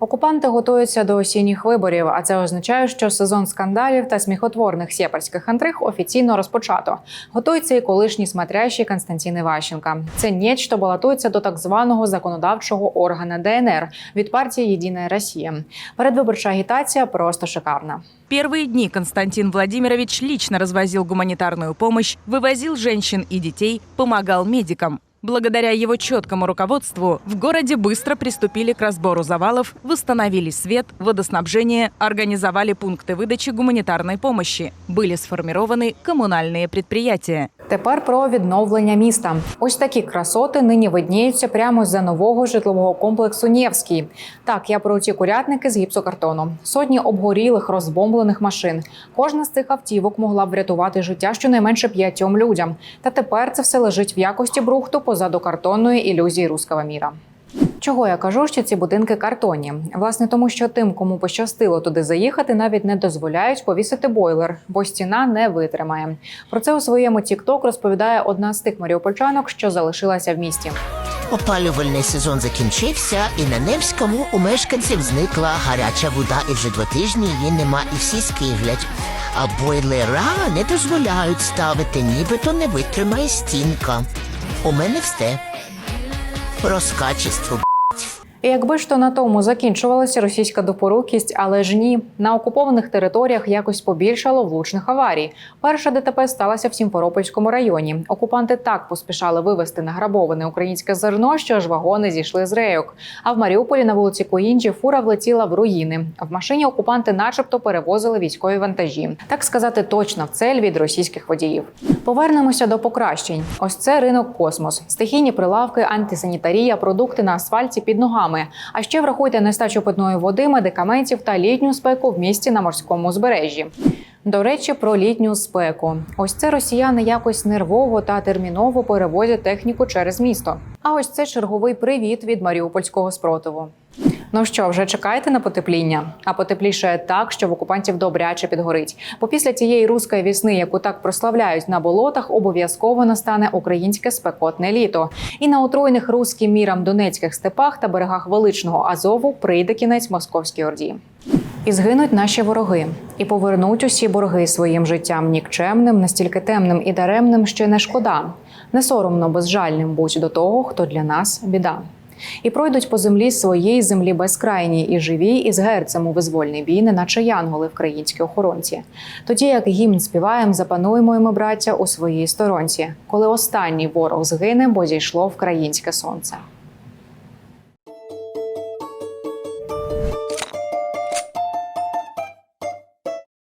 Окупанти готуються до осінніх виборів, а це означає, що сезон скандалів та сміхотворних сєпарських інтриг офіційно розпочато. Готується і колишній смотрящий Константин Іващенка. Це нечто балотується до так званого законодавчого органа ДНР від партії Єдина Росія. Передвиборча агітація просто шикарна. Первые дни Константин Владимирович лично развозил гуманитарную помощь, вывозил женщин и детей, помогал медикам. Благодаря его четкому руководству в городе быстро приступили к разбору завалов, восстановили свет, водоснабжение, организовали пункты выдачи гуманитарной помощи, были сформированы коммунальные предприятия. Тепер про відновлення міста. Ось такі красоти нині видніються прямо за нового житлового комплексу Нєвський. Так, я про ті курятники з гіпсокартону. Сотні обгорілих, розбомблених машин. Кожна з цих автівок могла б врятувати життя щонайменше п'ятьом людям. Та тепер це все лежить в якості брухту позаду картонної ілюзії руского міра. Чого я кажу, що ці будинки картонні? Власне, тому що тим, кому пощастило туди заїхати, навіть не дозволяють повісити бойлер, бо стіна не витримає. Про це у своєму TikTok розповідає одна з тих маріупольчанок, що залишилася в місті. Опалювальний сезон закінчився, і на Невському у мешканців зникла гаряча вода, і вже два тижні її нема, і всі скиглять. А бойлера не дозволяють ставити, нібито не витримає стінка. У мене все. Розкачество. І якби ж то на тому закінчувалася російська допорукість, але ж ні, на окупованих територіях якось побільшало влучних аварій. Перша ДТП сталася в Сімферопольському районі. Окупанти так поспішали вивезти награбоване українське зерно, що аж вагони зійшли з рейок. А в Маріуполі на вулиці Коїнджі фура влетіла в руїни. В машині окупанти, начебто, перевозили військові вантажі, так сказати, точно в цель від російських водіїв. Повернемося до покращень. Ось це ринок космос, стихійні прилавки, антисанітарія, продукти на асфальті під ногами. А ще врахуйте нестачу питної води, медикаментів та літню спеку в місті на морському узбережжі. До речі, про літню спеку. Ось це росіяни якось нервово та терміново перевозять техніку через місто. А ось це черговий привіт від маріупольського спротиву. Ну що, вже чекаєте на потепління? А потеплішає так, що в окупантів добряче підгорить. Бо після тієї руської вісни, яку так прославляють на болотах, обов'язково настане українське спекотне літо. І на отруєних руським мірам донецьких степах та берегах величного Азову прийде кінець московській орді. І згинуть наші вороги, і повернуть усі борги своїм життям нікчемним, настільки темним і даремним, що не шкода. Не соромно безжальним будь до того, хто для нас біда. І пройдуть по землі своєї землі безкрайній і живі, і з герцем у визвольний бій, неначе янголи в країнській охоронці. Тоді, як гімн співаєм, запануємо ми, браття, у своїй сторонці, коли останній ворог згине, бо зійшло вкраїнське сонце.